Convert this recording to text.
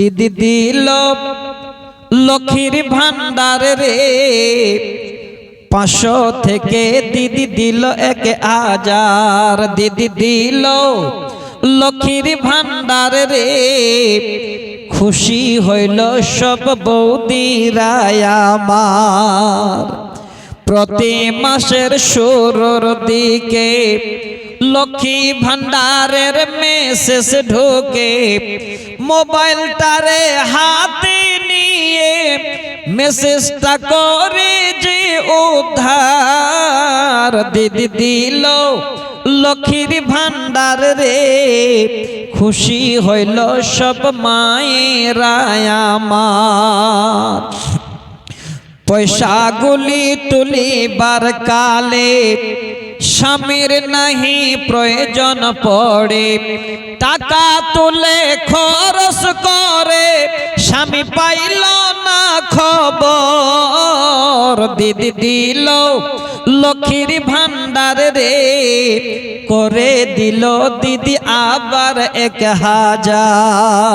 দিদি দিল লক্ষ্মীর ভান্ডার রে। পাঁচশো থেকে দিদি দিল এক হাজার। দিদি দিল লক্ষ্মীর ভান্ডার রে। খুশি হইল সব বৌদিরায় আমার। প্রতি মাসের শুরুর দিকে লক্ষ্মী ভান্ডারের মেসেজ ঢোকে, মোবাইলটারে হাতে নিয়ে মেসেজটা করে যে উদ্ধার দিদি দিল। লক্ষ্মীর ভান্ডার রে, খুশি হইল সব মায়েরা আমার। পয়সাগুলি তুলিবার কালে স্বামীর নাহি প্রয়োজন পড়ে, টাকা তুলে খরচ করে, স্বামী পাইল না খবর। দিদি দিল লক্ষ্মীর ভান্ডার রে, করে দিল দিদি আবার এক হাজার।